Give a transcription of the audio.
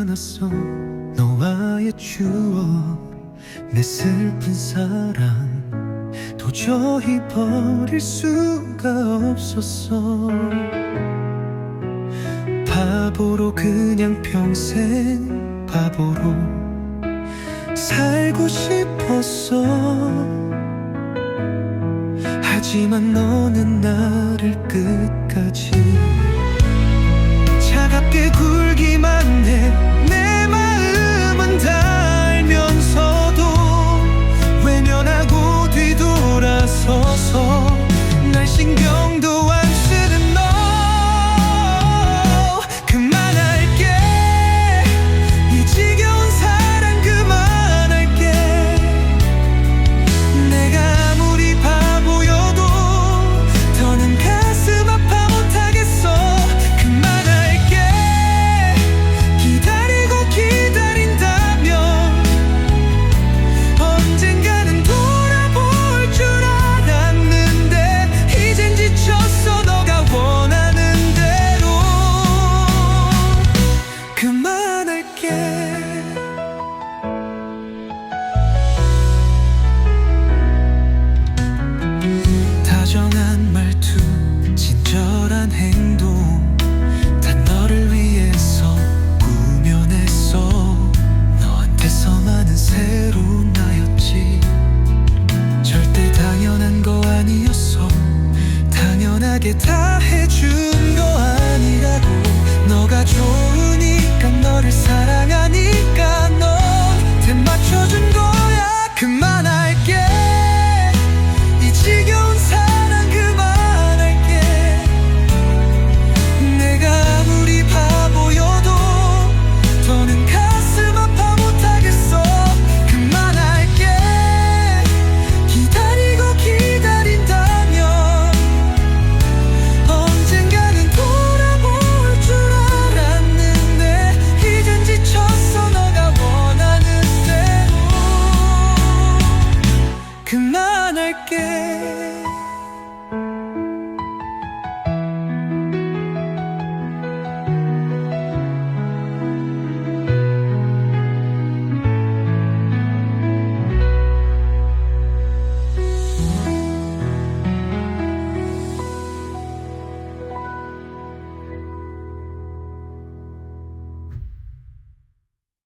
않았어. 너와의 추억 내 슬픈 사랑. 도저히 버릴 수가 없었어. 바보로 그냥 평생 바보로 살고 싶었어. 하지만 너는 나를 끝까지 다 해줄